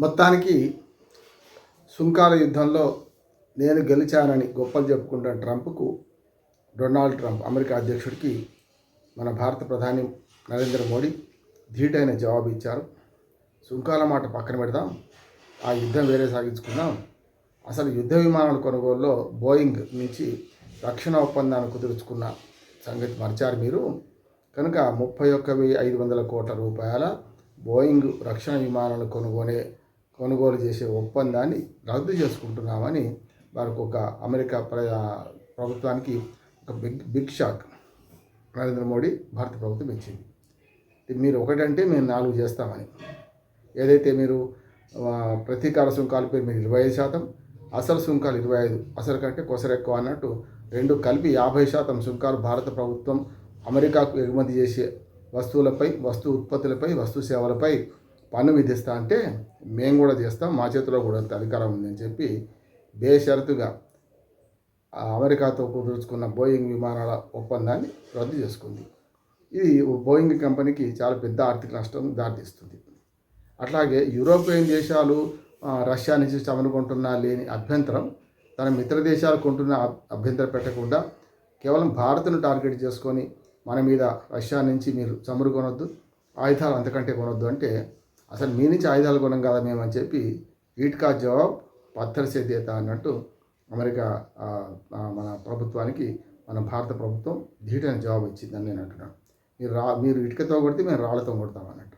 మొత్తానికి సుంకాల యుద్ధంలో నేను గెలిచానని గొప్పలు చెప్పుకుంటున్న ట్రంప్కు డొనాల్డ్ ట్రంప్ అమెరికా అధ్యక్షుడికి మన భారత ప్రధాని నరేంద్ర మోడీ ధీటైన జవాబు ఇచ్చారు. సుంకాల మాట పక్కన పెడదాం. ఆ యుద్ధం వేరే సాగించుకుందాం. అసలు యుద్ధ విమానాల కొనుగోలులో బోయింగ్ నుంచి రక్షణ ఒప్పందాన్ని కుదుర్చుకున్న సంగతి మర్చారు మీరు. కనుక ముప్పై ఒక్క వెయ్యి ఐదు వందల కోట్ల రూపాయల బోయింగ్ రక్షణ విమానాలు కొనుగోనే కొనుగోలు చేసే ఒప్పందాన్ని రద్దు చేసుకుంటున్నామని వారికి ఒక అమెరికా ప్ర ప్రభుత్వానికి ఒక big big shock. Narendra Modi భారత ప్రభుత్వం ఇచ్చింది. మీరు ఒకటంటే మేము నాలుగు చేస్తామని. ఏదైతే మీరు ప్రతీకార సుంకాల పేరు మీరు ఇరవై ఐదు శాతం అసలు సుంకాలు ఇరవై ఐదు అసలు కంటే కొసరు ఎక్కువ అన్నట్టు రెండు కలిపి యాభై శాతం సుంకాలు భారత ప్రభుత్వం అమెరికాకు ఎగుమతి చేసే వస్తువులపై వస్తు ఉత్పత్తులపై వస్తు సేవలపై పన్ను విధిస్తా అంటే మేము కూడా చేస్తాం మా చేతిలో కూడా అంత అధికారం ఉందని చెప్పి బేషరతుగా అమెరికాతో కుదుర్చుకున్న బోయింగ్ విమానాల ఒప్పందాన్ని రద్దు చేసుకుంది. ఇది బోయింగ్ కంపెనీకి చాలా పెద్ద ఆర్థిక నష్టం దారితీస్తుంది. అట్లాగే యూరోపియన్ దేశాలు రష్యా నుంచి చమురు కొంటున్నా లేని అభ్యంతరం తన మిత్ర దేశాలు కొంటున్న అభ్యంతరం పెట్టకుండా కేవలం భారత్ను టార్గెట్ చేసుకొని మన మీద రష్యా నుంచి మీరు చమురు కొనొద్దు ఆయుధాలు అంతకంటే కొనొద్దు అంటే అసలు మీ నుంచి ఆయుధాలు కొనం కదా మేము అని చెప్పి ఈట్కా జవాబ్ పత్తర్ సేద్యత అన్నట్టు అమెరికా మన ప్రభుత్వానికి మన భారత ప్రభుత్వం ధీటైన జవాబు ఇచ్చిందని నేను అంటున్నాను. మీరు రా మీరు ఇటుకతో కొడితే మేము రాళ్ళతో కొడతాం అన్నట్టు.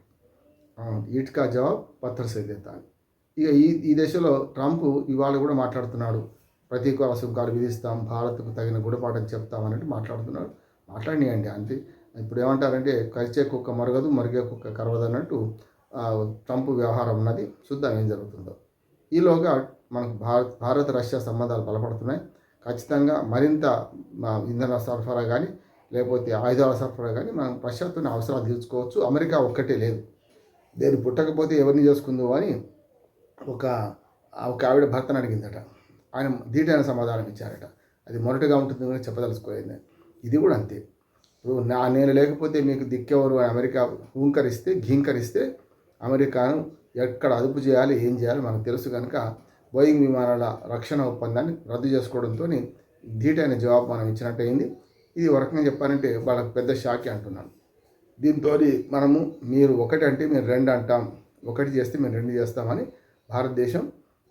ఇటుకా జవాబ్ పత్తర్ సేద్యత అని. ఇక ఈ ఈ దేశంలో ట్రంప్ ఇవాళ కూడా మాట్లాడుతున్నాడు. ప్రతీకార సుంకాలు విధిస్తాం భారత్కు తగిన గుణపాఠం చెప్తాం అన్నట్టు మాట్లాడుతున్నాడు. మాట్లాడినాయండి అంతే. ఇప్పుడు ఏమంటారంటే కరిచే కుక్క మరగదు మరిగే కుక్క కరవదు అన్నట్టు ట్రంప్ వ్యవహారం ఉన్నది. చూద్దాం ఏం జరుగుతుందో. ఈలోగా మనకు భారత్ భారత్ రష్యా సంబంధాలు బలపడుతున్నాయి. ఖచ్చితంగా మరింత ఇంధన సరఫరా కానీ లేకపోతే ఆయుధాల సరఫరా కానీ మనం రష్యాతో అవసరాలు తీర్చుకోవచ్చు. అమెరికా ఒక్కటే లేదు. దేని పుట్టకపోతే ఎవరిని చేసుకుందో అని ఒక ఒక ఆవిడ భర్తను అడిగిందట. ఆయన ధీటైన సమాధానం ఇచ్చారట. అది మొరటుగా ఉంటుంది కూడా చెప్పదలుచుకోలేదు. ఇది కూడా అంతే. ఇప్పుడు నా నేను లేకపోతే మీకు దిక్కెవరు అని అమెరికా హూంకరిస్తే ఘీంకరిస్తే అమెరికాను ఎక్కడ అదుపు చేయాలి ఏం చేయాలి మనకు తెలుసు కనుక బోయింగ్ విమానాల రక్షణ ఒప్పందాన్ని రద్దు చేసుకోవడంతో ధీటైన జవాబు మనం ఇచ్చినట్టు అయింది ఇది ఒక రకంగా చెప్పాలంటే వాళ్ళకి పెద్ద షాకే అంటున్నాను. దీంతో మనము మీరు ఒకటి అంటే మేము రెండు అంటాం ఒకటి చేస్తే మేము రెండు చేస్తామని భారతదేశం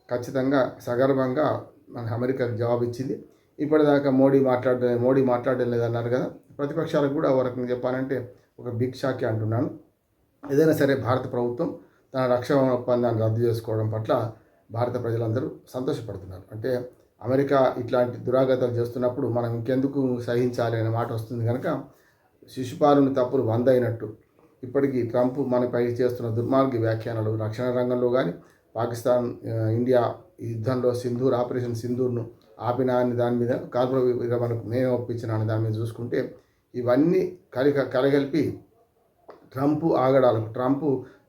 ఖచ్చితంగా సగర్వంగా మన అమెరికాకు జవాబు ఇచ్చింది. ఇప్పటిదాకా మోడీ మాట్లాడడం మోడీ మాట్లాడడం లేదన్నారు కదా. ప్రతిపక్షాలకు కూడా ఒక రకంగా చెప్పాలంటే ఒక బిగ్ షాకే అంటున్నాను. ఏదైనా సరే భారత ప్రభుత్వం తన రక్షణ ఒప్పందాన్ని రద్దు చేసుకోవడం పట్ల భారత ప్రజలందరూ సంతోషపడుతున్నారు. అంటే అమెరికా ఇట్లాంటి దురాగతాలు చేస్తున్నప్పుడు మనం ఇంకెందుకు సహించాలి అనే మాట వస్తుంది కనుక శిశుపాలుని తప్పులు వంద అయినట్టు ఇప్పటికీ ట్రంప్ మనపై చేస్తున్న దుర్మార్గ వ్యాఖ్యానాలు రక్షణ రంగంలో కానీ పాకిస్తాన్ ఇండియా యుద్ధంలో సింధూర్ ఆపరేషన్ సింధూర్ను ఆపిన అని దాని మీద కార్పొరేట్ మనకు నేను ఒప్పించిన దాని మీద చూసుకుంటే ఇవన్నీ కలిగ కలగలిపి ట్రంప్ ఆగడాలకు ట్రంప్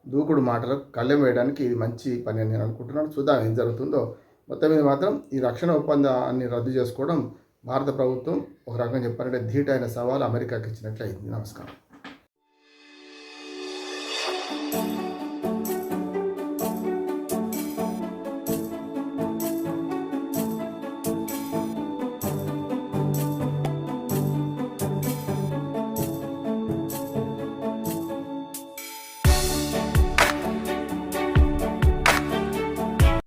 దూకుడు మాటలకు కళ్ళెం వేయడానికి ఇది మంచి పని అని నేను అనుకుంటున్నాను. చూద్దాం ఏం జరుగుతుందో. మొత్తం మీద మాత్రం ఈ రక్షణ ఒప్పందాన్ని రద్దు చేసుకోవడం భారత ప్రభుత్వం ఒక రకంగా చెప్పాలంటే ధీటైన సవాలు అమెరికాకి ఇచ్చినట్లయింది. నమస్కారం.